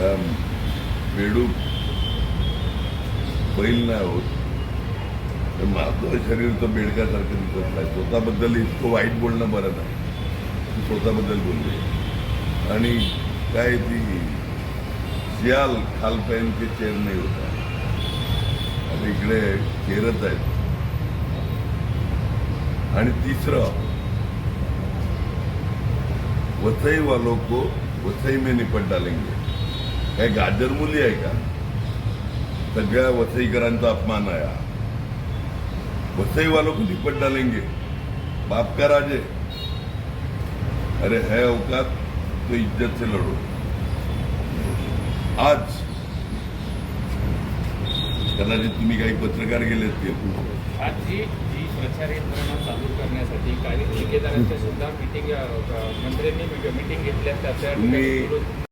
मेडू बैल नाही होत तर माझं शरीर तर बेडकासारखं दिसत नाही स्वतःबद्दल इतकं वाईट बोलणं बरं नाही स्वतःबद्दल बोलले आणि काय ती सियाल खालपर्यंत चेर नाही होता आणि इकडे चेरच आहेत आणि तिसरं वसई वालों को वसई में निपट डालेंगे काय गाजर मुली आहे का? सगळ्या वसईकरांचा अपमान आहे हा. वसई वालों को निपट डालेंगे. बाप का राजे? अरे है औकात तो इज्जत से लढो आज कदाचित तुम्ही काही पत्रकार गेले असतील. आज जी जी प्रचार यंत्रणा चालू करण्यासाठी काही ठेकेदारांच्या सुद्धा मिटिंग मंत्र्यांनी मिटिंग घेतल्या त्याच्या